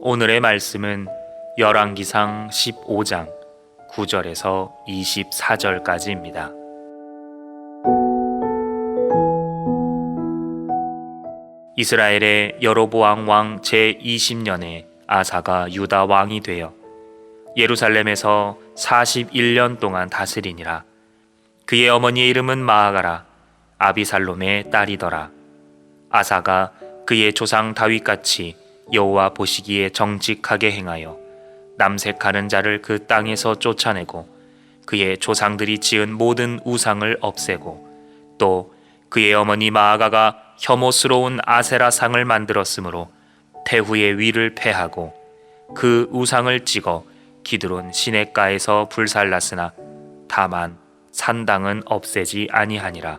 오늘의 말씀은 열왕기상 15장 9절에서 24절까지입니다. 이스라엘의 여로보암 왕 제20년에 아사가 유다 왕이 되어 예루살렘에서 41년 동안 다스리니라. 그의 어머니의 이름은 마아가라 아비살롬의 딸이더라. 아사가 그의 조상 다윗같이 여호와 보시기에 정직하게 행하여 남색하는 자를 그 땅에서 쫓아내고 그의 조상들이 지은 모든 우상을 없애고 또 그의 어머니 마아가가 혐오스러운 아세라 상을 만들었으므로 태후의 위를 패하고 그 우상을 찍어 기드론 시냇가에서 불살랐으나 다만 산당은 없애지 아니하니라.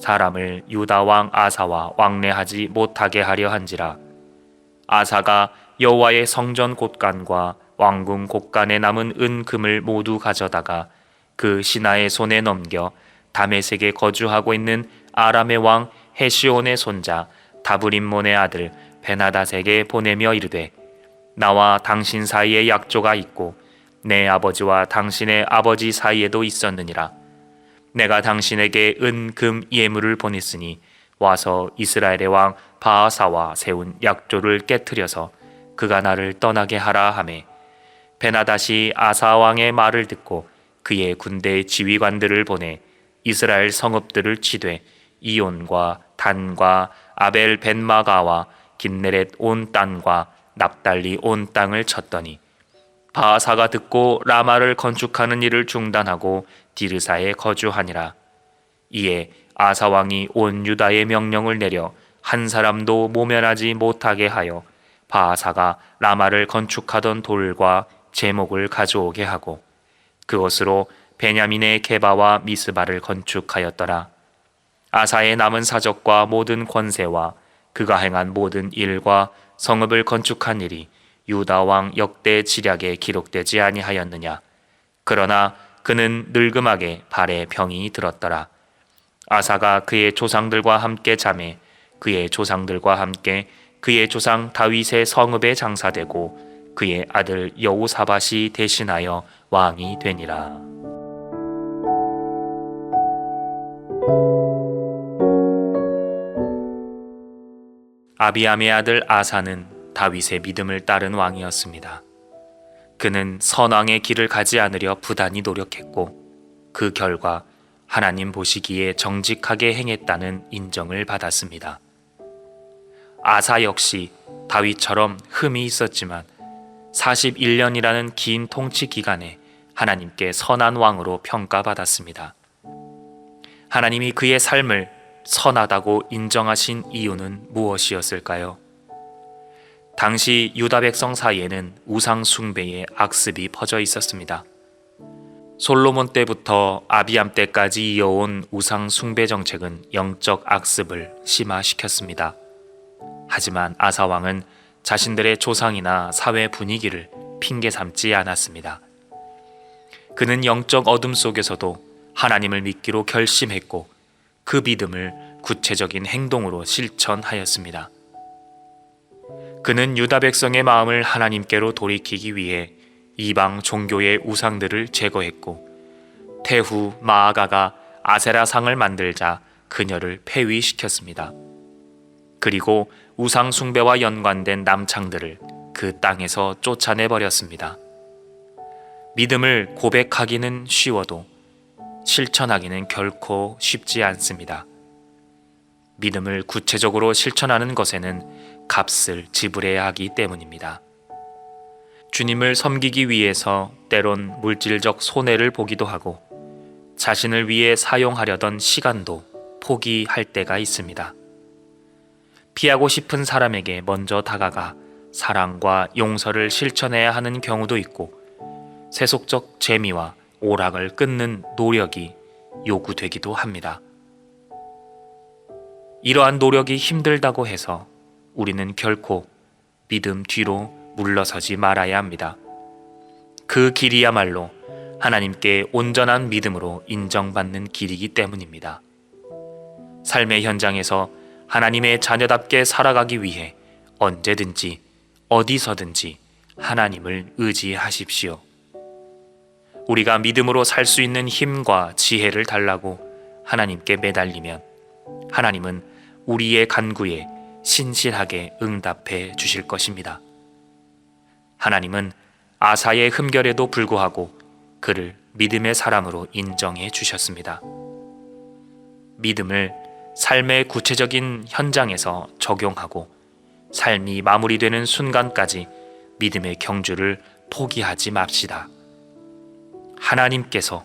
사람을 유다 왕 아사와 왕래하지 못하게 하려 한지라. 아사가 여호와의 성전 곳간과 왕궁 곳간에 남은 은금을 모두 가져다가 그 신하의 손에 넘겨 다메섹에 거주하고 있는 아람의 왕 헤시온의 손자 다브림몬의 아들 베나다색에 보내며 이르되 나와 당신 사이에 약조가 있고 내 아버지와 당신의 아버지 사이에도 있었느니라 내가 당신에게 은, 금, 예물을 보냈으니 와서 이스라엘의 왕 바하사와 세운 약조를 깨뜨려서 그가 나를 떠나게 하라 하매. 베나다시 아사 왕의 말을 듣고 그의 군대 지휘관들을 보내 이스라엘 성읍들을 치되 이온과 단과 아벨 벤마가와 긴네렛 온 땅과 납달리 온 땅을 쳤더니 바하사가 듣고 라마를 건축하는 일을 중단하고 디르사에 거주하니라. 이에 아사 왕이 온 유다의 명령을 내려 한 사람도 모면하지 못하게 하여 바하사가 라마를 건축하던 돌과 제목을 가져오게 하고 그것으로 베냐민의 게바와 미스바를 건축하였더라. 아사의 남은 사적과 모든 권세와 그가 행한 모든 일과 성읍을 건축한 일이 유다 왕 역대 지략에 기록되지 아니하였느냐. 그러나 그는 늙음하게 발에 병이 들었더라. 아사가 그의 조상들과 함께 잠에 그의 조상들과 함께 그의 조상 다윗의 성읍에 장사되고 그의 아들 여우사밧이 대신하여 왕이 되니라. 아비암의 아들 아사는 다윗의 믿음을 따른 왕이었습니다. 그는 선왕의 길을 가지 않으려 부단히 노력했고 그 결과 하나님 보시기에 정직하게 행했다는 인정을 받았습니다. 아사 역시 다윗처럼 흠이 있었지만 41년이라는 긴 통치 기간에 하나님께 선한 왕으로 평가받았습니다. 하나님이 그의 삶을 선하다고 인정하신 이유는 무엇이었을까요? 당시 유다 백성 사이에는 우상 숭배의 악습이 퍼져 있었습니다. 솔로몬 때부터 아비암 때까지 이어온 우상 숭배 정책은 영적 악습을 심화시켰습니다. 하지만 아사 왕은 자신들의 조상이나 사회 분위기를 핑계 삼지 않았습니다. 그는 영적 어둠 속에서도 하나님을 믿기로 결심했고 그 믿음을 구체적인 행동으로 실천하였습니다. 그는 유다 백성의 마음을 하나님께로 돌이키기 위해 이방 종교의 우상들을 제거했고 태후 마아가가 아세라 상을 만들자 그녀를 폐위시켰습니다. 그리고 우상 숭배와 연관된 남창들을 그 땅에서 쫓아내 버렸습니다. 믿음을 고백하기는 쉬워도 실천하기는 결코 쉽지 않습니다. 믿음을 구체적으로 실천하는 것에는 값을 지불해야 하기 때문입니다. 주님을 섬기기 위해서 때론 물질적 손해를 보기도 하고 자신을 위해 사용하려던 시간도 포기할 때가 있습니다. 피하고 싶은 사람에게 먼저 다가가 사랑과 용서를 실천해야 하는 경우도 있고 세속적 재미와 오락을 끊는 노력이 요구되기도 합니다. 이러한 노력이 힘들다고 해서 우리는 결코 믿음 뒤로 물러서지 말아야 합니다. 그 길이야말로 하나님께 온전한 믿음으로 인정받는 길이기 때문입니다. 삶의 현장에서 하나님의 자녀답게 살아가기 위해 언제든지 어디서든지 하나님을 의지하십시오. 우리가 믿음으로 살 수 있는 힘과 지혜를 달라고 하나님께 매달리면 하나님은 우리의 간구에 신실하게 응답해 주실 것입니다. 하나님은 아사의 흠결에도 불구하고 그를 믿음의 사람으로 인정해 주셨습니다. 믿음을 삶의 구체적인 현장에서 적용하고 삶이 마무리되는 순간까지 믿음의 경주를 포기하지 맙시다. 하나님께서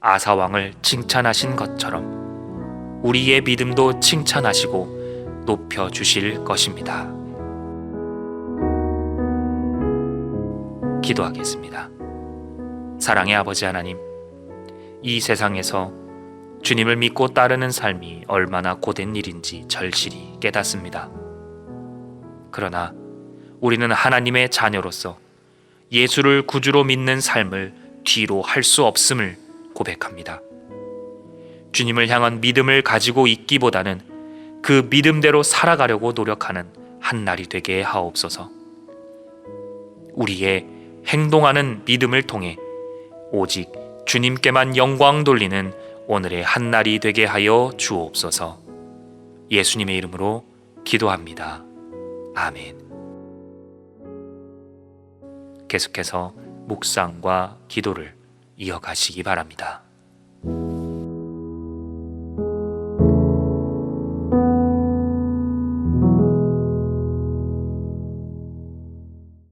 아사왕을 칭찬하신 것처럼 우리의 믿음도 칭찬하시고 높여 주실 것입니다. 기도하겠습니다. 사랑의 아버지 하나님, 이 세상에서 주님을 믿고 따르는 삶이 얼마나 고된 일인지 절실히 깨닫습니다. 그러나 우리는 하나님의 자녀로서 예수를 구주로 믿는 삶을 뒤로 할 수 없음을 고백합니다. 주님을 향한 믿음을 가지고 있기보다는 그 믿음대로 살아가려고 노력하는 한 날이 되게 하옵소서. 우리의 행동하는 믿음을 통해 오직 주님께만 영광 돌리는 오늘의 한 날이 되게 하여 주옵소서. 예수님의 이름으로 기도합니다. 아멘. 계속해서 묵상과 기도를 이어가시기 바랍니다.